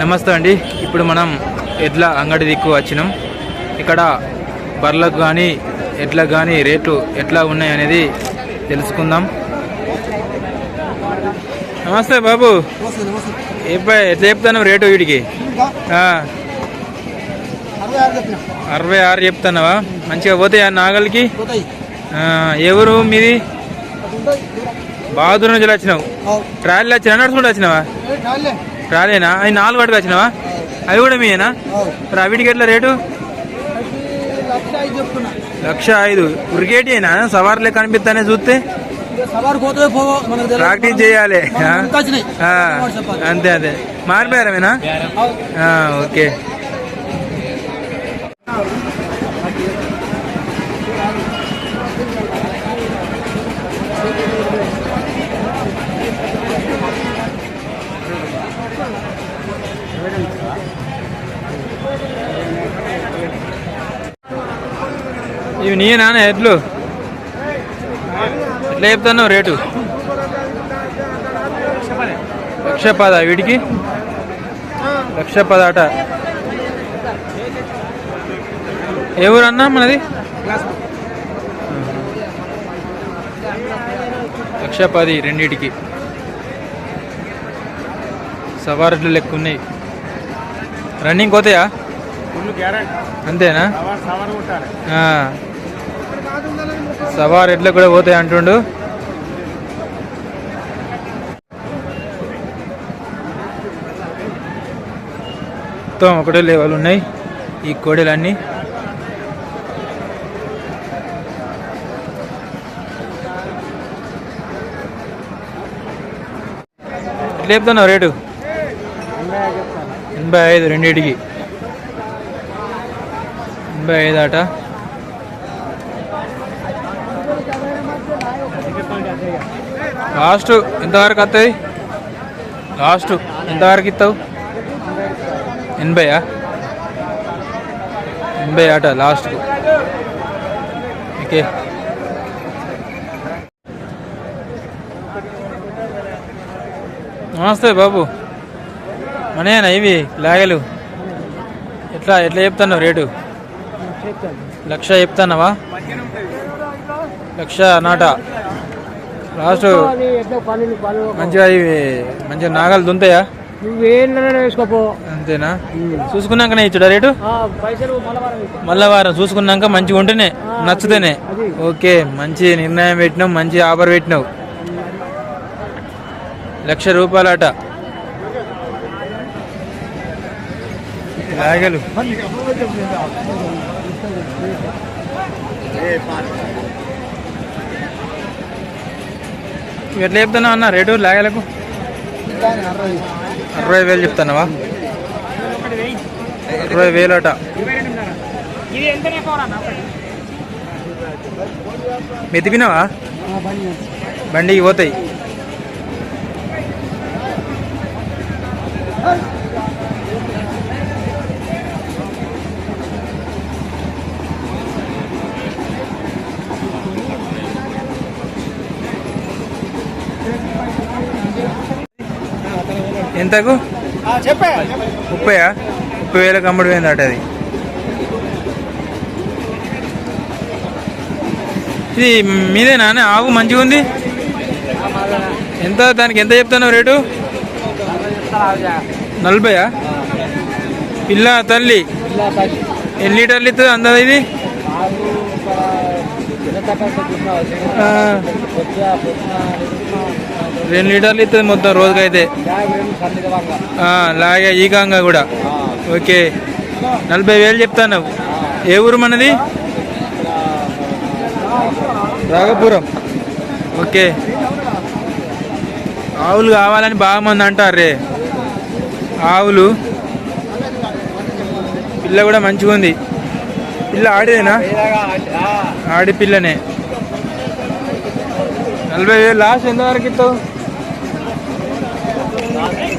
నమస్తే అండి. ఇప్పుడు మనం ఎడ్ల అంగడి దిక్కు వచ్చినాం. ఇక్కడ బర్లకు కానీ ఎడ్లకు కానీ రేట్లు ఎట్లా ఉన్నాయి అనేది తెలుసుకుందాం. నమస్తే బాబు. ఎట్లా చెప్తాను రేటు ఆ, అరవై ఆరు చెప్తున్నావా? మంచిగా పోతాయా నాగలికి? ఆ, ఎవరు మీది? బాగా దూరం నుంచి వచ్చినావు. ట్రాలీలో వచ్చినా నడుచుకుంటూ వచ్చినావా? ట్రాలీనా అవి నాలుగు వాటికి వచ్చినావా? అవు. కూడా మీయేనా. మరి అవిటికి ఎట్లా రేటు? లక్ష ఐదు చూస్తే? ఇక సవారు పోవో మనకు తెలియదు. ప్రాక్టీస్ చేయాలి. అంతే అదే. ఆ, ఓకే. ఇవి నీ నాన్న ఎడ్లు? ఎట్లా చెప్తున్నావు రేటు? లక్ష పద వీటికి? లక్ష పద అట. ఏ ఊరు అన్నా మనది? లక్ష పది రెండిటికి. సవారెడ్లు లెక్క ఉన్నాయి రన్నింగ్ పోతాయా? అంతేనా. సవార్ ఎడ్లు కూడా పోతాయి అంటుండు. మొత్తం ఒకటే లెవెల్ ఉన్నాయి ఈ కోడెలన్నీ. లేపుతున్నావు రేటు? ఎనభై ఐదు రెండింటికి ఎనభై ఐదు అట. లాస్ట్ ఎంతవరకు వస్తాయి లాస్ట్ ఎంతవరకు ఇస్తావు? ఎనభైయా? ఎనభై ఆట లాస్ట్కు. ఓకే. నమస్తే బాబు. మనయేనా ఇవి లాగలు. ఎట్లా ఎట్లా చెప్తున్నావు రేటు? లక్ష చెప్తున్నావా? లక్ష నాట. లాస్ట్ మంచిగా ఇవి మంచిగా నాగలు దుంతాయా? వేసుకోపో. అంతేనా? చూసుకున్నాకనే ఇచ్చుడా రేటు? ఆ, పైసలు మలవారం ఇస్తా. మళ్ళా వారం చూసుకున్నాక మంచిగా ఉంటేనే నచ్చుతేనే. ఓకే మంచి నిర్ణయం పెట్టినావు మంచి ఆఫర్ పెట్టినావు. లక్ష రూపాయలట. లాగలు ఎట్లా చెప్తున్నావు అన్న? రేటు లాగలకు అరవై. వేలు చెప్తున్నావా? అరవై వేలు మెతిపినావా ఆ, బండికి పోతాయి. ఎంతకు? ముప్పయా? ముప్పై వేలకు అమ్ముడు పోయింది అట అది. ఇది మీదేనా? ఆవు మంచిగా ఉంది? ఎంత? దానికి ఎంత చెప్తున్నావు రేటు? నలభైయా? పిల్ల తల్లి? ఎన్ని లీటర్లు ఇస్తుంది అందదు ఇది? రెండు లీటర్లు ఇస్తుంది మొత్తం రోజుకైతే. ఆ, లాగే ఈకంగా కూడా. ఓకే. నలభై వేలు చెప్తాను ఏ ఊరు మనది? రాఘపురం. ఓకే. ఆవులు కావాలని బాగా మంది అంటారు రే ఆవులు. పిల్ల కూడా మంచిగా ఉంది. పిల్ల ఆడిదేనా? ఆడి పిల్లనే. నలభై వేలు లాస్ట్ ఎంతవరకు ఇస్తావు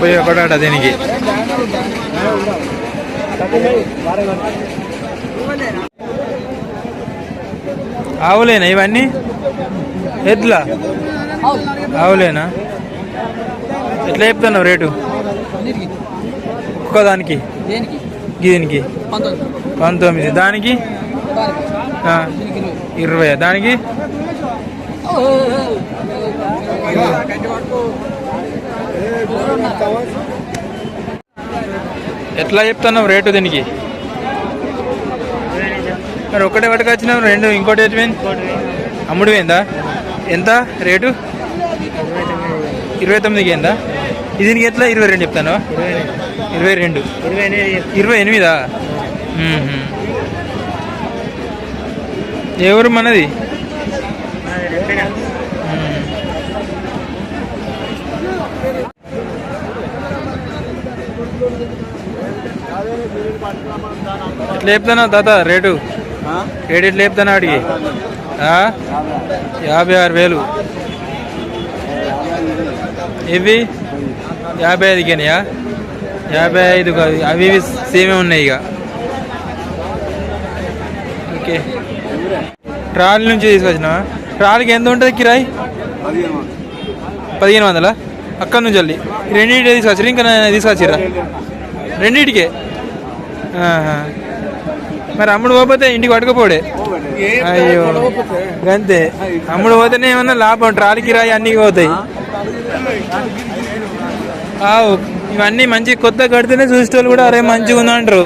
పోయి ఒకటాట దీనికి. ఆవులేనా ఇవన్నీ? ఎద్దులా ఆవులేనా? ఎట్లా చెప్తున్నావు రేటు? ఒక్కదానికి? దేనికి? దీనికి? పంతొమ్మిది. దానికి? ఇరవై. దానికి? ఎట్లా చెప్తున్నావు రేటు దీనికి? మరి ఒక్కటే పట్టుకొచ్చినావు రెండు ఇంకోటి ఎటు అమ్ముడు పోయిందా? ఎంత? రేటు? ఇరవై తొమ్మిదికి ఏందా దీనికి ఎట్లా? ఇరవై రెండు చెప్తాను ఇరవై రెండు. ఇరవై ఎనిమిదా? ఎవరు మనది? చెప్తానా తాత రేటు? రేటు ఎట్లా చెప్తానా అడిగి? యాభై ఆరు వేలు. ఇవి? యాభై ఐదుకేనయా యాభై ఐదు కాదు అవి ఇవి సేమే ఉన్నాయి ఇక. ఓకే. ట్రాలీ నుంచి తీసుకొచ్చినా ట్రాలీకి ఎంత ఉంటుంది కిరాయి? పదిహేను వందలా? అక్కడ నుంచి వెళ్ళి. రెండింటికి తీసుకొచ్చారు ఇంకా నేను రెండింటికే? మరి అమ్ముడు పోతే ఇంటికి పట్టుకపోడే? అయ్యో. అంతే అమ్ముడు పోతేనే ఏమన్నా లాభం ట్రాలీ కిరాయి అన్నీ పోతాయి. ఆవు ఇవన్నీ మంచి కొత్త కడితేనే చూసేటోళ్ళు కూడా అరే మంచిగా ఉందంటారు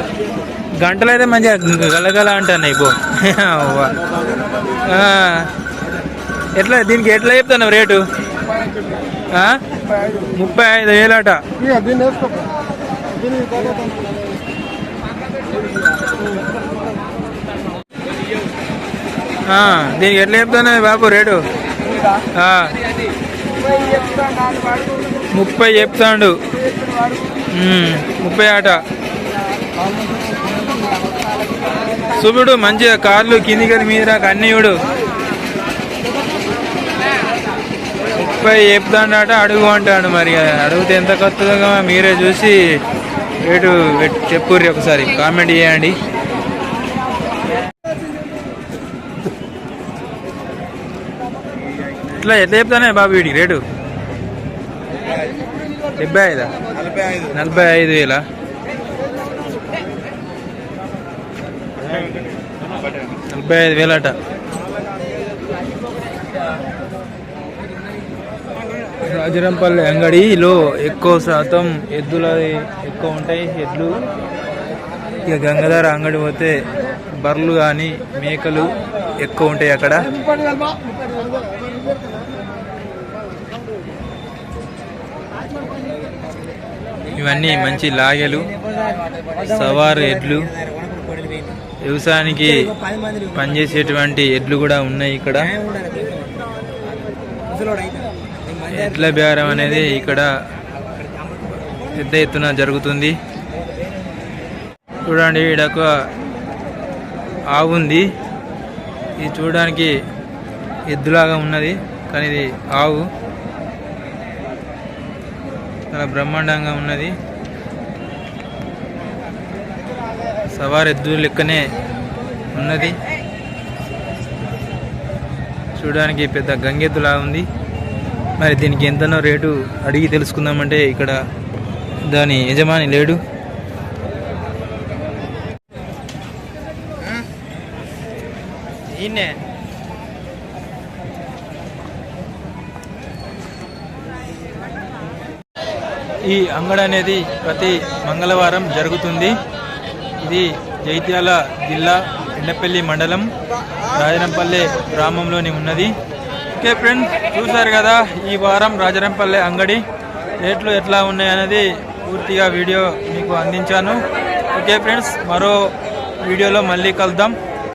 గంటలు అయితే మంచిగా గలగల అంటున్నాయి. ఆ. ఎట్లా దీనికి ఎట్లా చెప్తున్నావు రేటు? ముప్పై ఐదు వేలట దీనికి ఎట్లా చెప్తున్నావు బాబు రేటు. ముప్పై చెప్తాడు ముప్పై ఆట చూపుడు మంచిగా కార్లు కిందికి మీద అన్ని చూడు. ముప్పై చెప్తాడట అడుగు అంటాడు మరి. అడిగితే ఎంత కొత్తగా మీరే చూసి రేటు చెప్పుర్రి ఒకసారి. కామెంట్ చేయండి. ఇట్లా ఎట్లా చెప్తానే బాబు వీడికి రేటు? డెబ్బై ఐదా? నలభై ఐదు వేలా? నలభై ఐదు వేలట. రాజరంపల్లి అంగడిలో ఎక్కువ శాతం ఎద్దుల ఎక్కువ ఉంటాయి. ఎడ్లు. ఇక గంగాధర అంగడి పోతే బర్రెలు కానీ మేకలు ఎక్కువ ఉంటాయి అక్కడ. ఇవన్నీ మంచి లాగెలు సవారు ఎడ్లు. వ్యవసాయానికి పనిచేసేటువంటి ఎడ్లు కూడా ఉన్నాయి ఇక్కడ. ఎడ్ల బేరం అనేది ఇక్కడ పెద్ద ఎత్తున జరుగుతుంది. చూడండి ఇక్కడ ఒక ఆవు ఉంది. ఇది చూడడానికి ఎద్దులాగా ఉన్నది కానీ ఇది ఆవు. చాలా బ్రహ్మాండంగా ఉన్నది. సవారు ఎద్దు లెక్కనే ఉన్నది. చూడడానికి పెద్ద గంగెద్దులా ఉంది. మరి దీనికి ఎంతనో రేటు అడిగి తెలుసుకుందామంటే ఇక్కడ దాని యజమాని లేడు. ఈయనే. ఈ అంగడి అనేది ప్రతి మంగళవారం జరుగుతుంది. ఇది జైత్యాల జిల్లా ఎండపల్లి మండలం రాజరంపల్లె గ్రామంలోని ఉన్నది. ఓకే ఫ్రెండ్స్ చూశారు కదా ఈ వారం రాజరంపల్లె అంగడి రేట్లు ఎట్లా ఉన్నాయనేది పూర్తిగా వీడియో మీకు అందించాను. ఓకే ఫ్రెండ్స్ మరో వీడియోలో మళ్ళీ కలుద్దాం.